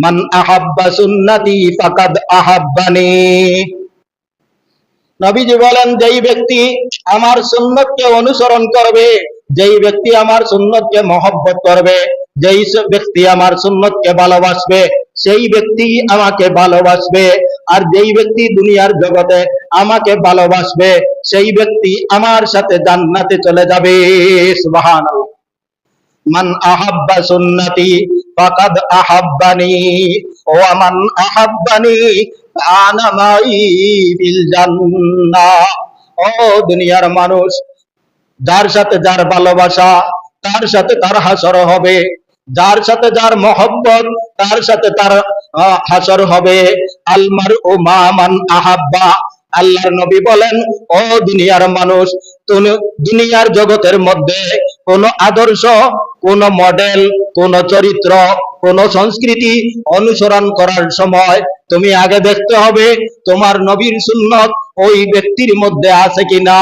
মান আহাব্বা সুন্নতি ফাকাদ আহাব্বানি। নবীজি বলেন, যেই ব্যক্তি আমার সুন্নতকে অনুসরণ করবে, যেই ব্যক্তি আমার সুন্নতকে মহব্বত করবে, যেই ব্যক্তি আমার সুন্নতকে ভালোবাসবে, সেই ব্যক্তি আমাকে ভালোবাসবে। আর যেই ব্যক্তি দুনিয়ার জগতে আমাকে ভালোবাসবে, সেই ব্যক্তি আমার সাথে জান্নাতে চলে যাবে। সুবহানাল্লাহ। মান আহাব্বা সুন্নতি ফাকাদ আহাব্বানি ওয়া মান আহাব্বানি আনা মাই ফিল জান্নাহ ও দুনিয়ার মানুষ, যার সাথে যার ভালোবাসা, তার সাথে তার হাসর হবে। যার সাথে যার মহব্বত, তার সাথে তার হাসর হবে। আলমার ও মান আহাব্বা। আল্লাহর নবী বলেন, ও দুনিয়ার মানুষ তুমি দুনিয়ার জগতের মধ্যে কোন আদর্শ, কোন মডেল কোন চরিত্র, কোন সংস্কৃতি অনুসরণ করার সময় তুমি আগে দেখতে হবে তোমার নবীর সুন্নত ওই ব্যক্তির মধ্যে আছে কিনা।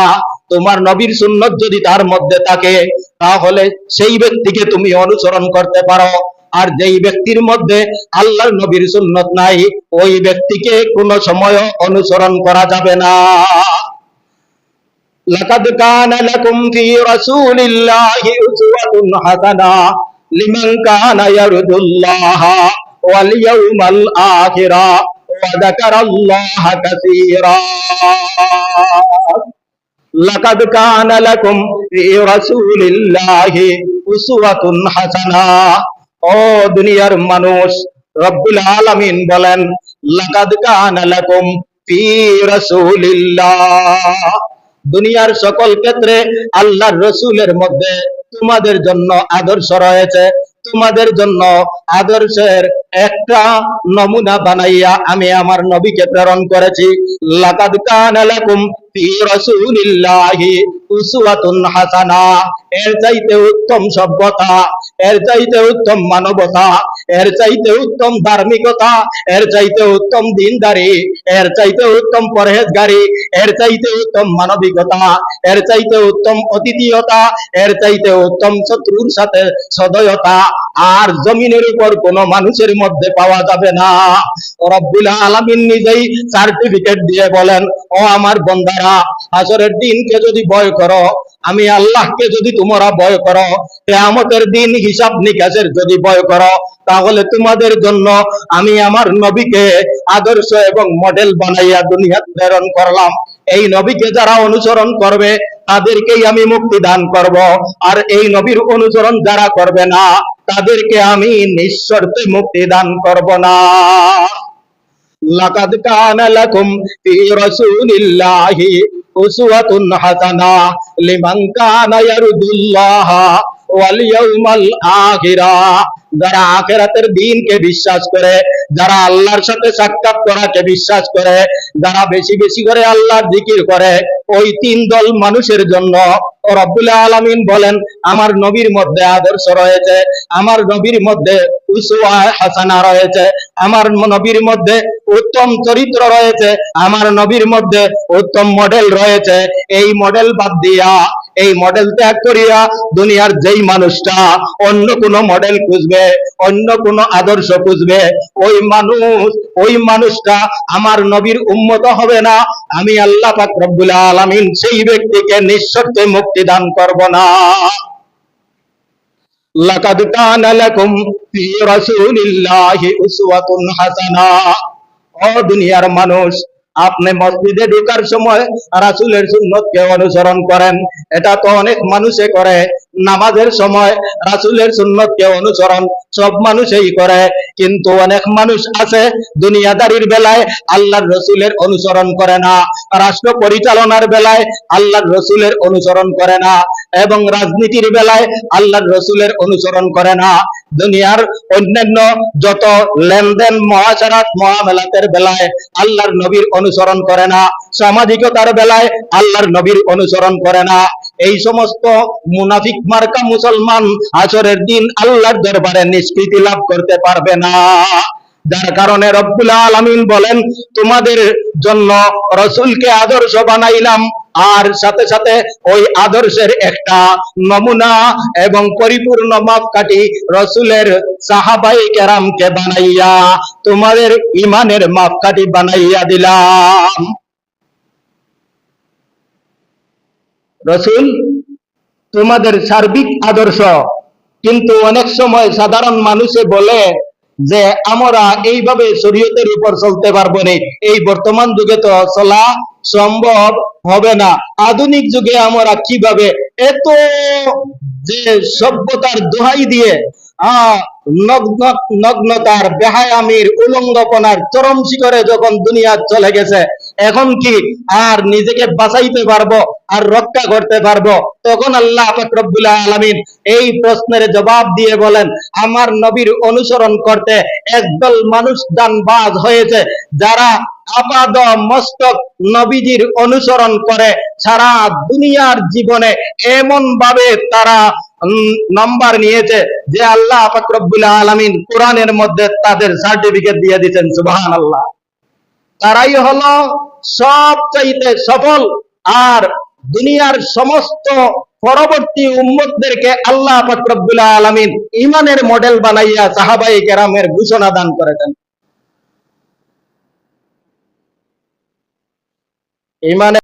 তোমার নবীর সুন্নত যদি তার মধ্যে থাকে, তাহলে সেই ব্যক্তিকে তুমি অনুসরণ করতে পারো। আর যেই ব্যক্তির মধ্যে আল্লাহর নবীর সুন্নত নাই, ওই ব্যক্তিকে কোনো সময় অনুসরণ করা যাবে না। لقد كان لكم في رسول الله أسوة حسنة لمن كان يرجو الله واليوم الآخر وذكر الله كثيرا لقد كان لكم في رسول الله أسوة حسنة ও দুনিয়ার মানুষ রব্বুল আলামিন বলেন লাকাদ কানা লাকুম ফি রাসূলিল্লাহ দুনিয়ার সকল ক্ষেত্রে আল্লাহর রসুলের মধ্যে তোমাদের জন্য আদর্শ রয়েছে। তোমাদের জন্য আদর্শের একটা নমুনা বানাইয়া আমি আমার নবীকে প্রেরণ করেছি। লাকাদ কানা ফি রাসূলিল্লাহি উসওয়াতুন হাসানা। এর চাইতে উত্তম সভ্যতা, এর চাইতে উত্তম মানবতা এর চাইতে উত্তম ধার্মিকতা, এর চাইতে উত্তম দিনদারি, এর চাইতে উত্তম পরহেজগারি, এর চাইতে উত্তম মানবিকতা, এর চাইতে উত্তম অতিথিয়তা, এর চাইতে উত্তম শত্রুর সাথে সদয়তা। আর জমিনের উপর কোন মানুষের মধ্যে পাওয়া যাবে না। রব্বুল আলামিন নিজেই সার্টিফিকেট দিয়ে বলেন, ও আমার বন্দারা আসরের দিনকে যদি ভয় করো আমি আল্লাহকে যদি তোমরা ভয় করো, কেয়ামতের দিন হিসাব নিকাশের যদি ভয় করো, তাহলে তোমাদের জন্য আমি আমার নবীকে আদর্শ এবং মডেল বানাইয়া দুনিয়া প্রেরণ করলাম। এই নবীকে যারা অনুসরণ করবে, তাদেরকেই আমি মুক্তি দান করব। আর এই নবীর অনুসরণ যারা করবে না, তাদেরকে আমি নিঃশর্তে মুক্তি দান করব না। লাকাদ কানা লাকুম ফি রাসূলিল্লাহি উসওয়াতুন হাসানা লিমান কানা ইয়ারজুল্লাহা ওয়াল ইয়াউমাল আখিরা যারা আখিরাতের দিনকে বিশ্বাস করে যারা আল্লাহর সাথে সাক্ষাৎ করাকে বিশ্বাস করে, যারা বেশি বেশি করে আল্লাহর জিকির করে, ওই তিন দল মানুষের জন্য রব্বুল আলামিন বলেন, আমার নবীর মধ্যে আদর্শ রয়েছে, আমার নবীর মধ্যে হাসানা রয়েছে, আমার নবীর মধ্যে উত্তম চরিত্র রয়েছে, আমার নবীর মধ্যে উত্তম মডেল রয়েছে। এই মডেল বাদ দিয়া এই মডেল ত্যাগ করিয়া দুনিয়ার যেই মানুষটা অন্য কোন মডেল খুঁজবে, অন্য কোন আদর্শ খুঁজবে, ওই মানুষ, ওই মানুষটা আমার নবীর উম্মত হবে না। আমি আল্লাহ পাক আলামিন সেই ব্যক্তিকে নিঃশর্তে মুক্তি দান করব না। লাকাদ কানা লাকুম ফি রাসূলিল্লাহি উসওয়াতুন হাসানা। ও দুনিয়ার মানুষ আপনি মসজিদে ঢোকার সময় রাসূলের সুন্নতকে অনুসরণ করেন। এটা তো অনেক মানুষে করে। নামাজের সময় রাসূলের সুন্নতকে অনুসরণ সব মানুষই করে। কিন্তু অনেক মানুষ আছে দুনিয়াদারির বেলায় আল্লাহর রসুলের অনুসরণ করে না। রাষ্ট্র পরিচালনার বেলায় আল্লাহর রসুলের অনুসরণ করে না। এবং রাজনীতির বেলায় আল্লাহর রসুলের অনুসরণ করে না। দুনিয়ার অন্যান্য যত লেনদেন মহাচারাত মহামেলাতের বেলায় আল্লাহর নবীর অনুসরণ করে না, সামাজিকতার বেলায় আল্লাহর নবীর অনুসরণ করে না, এই সমস্ত মুনাফিক মার্কা মুসলমান আসরের দিন আল্লাহর দরবারে নিষ্কৃতি লাভ করতে পারবে না। যার কারণে রব্বুল আলামিন বলেন, তোমাদের জন্য রসুলকে আদর্শ বানাইলাম আর সাথে সাথে ওই আদর্শের একটা নমুনা এবং পরিপূর্ণ মাপকাঠি রসুলের সাহাবাই কেরামকে বানাইয়া তোমাদের ইমানের মাপকাঠি বানাইয়া দিলাম। রসুল, তোমাদের সার্বিক আদর্শ। কিন্তু অনেক সময় সাধারণ মানুষে বলে যে আমরা এইভাবে শরীয়তের উপর চলতে পারব না। এই বর্তমান যুগে তো চলা সম্ভব হবে না। আধুনিক যুগে আমরা কীভাবে এত যে সভ্যতার দোহাই দিয়ে নগ্নতার বেহায়ামির উলঙ্গপনার চরম শিখরে যখন দুনিয়া চলে গেছে এখন কি? আর নিজেকে বাঁচাইতে পারব আর রক্ষা করতে পারব? তখন আল্লাহ রব্বুল এই প্রশ্নের জবাব দিয়ে বলেন, আমার নবীর অনুসরণ করতে একদল মানুষ দানবাজ হয়েছে, যারা আপাদ মস্তক নবীজির অনুসরণ করে সারা দুনিয়ার জীবনে এমন ভাবে তারা নাম্বার নিয়েছে যে আল্লাহ পাক রব্বুল আলামিন কোরআনের মধ্যে তাদের সার্টিফিকেট দিয়ে দিচ্ছেন সুবহান আল্লাহ তারাই হলো সব চাইতে সফল আর দুনিয়ার সমস্ত পরবর্তী উম্মতদেরকে আল্লাহ পাক আলমিন ইমানের মডেল বানাইয়া সাহাবাই কেরামের ঘোষণা দান করেছেন ইমানের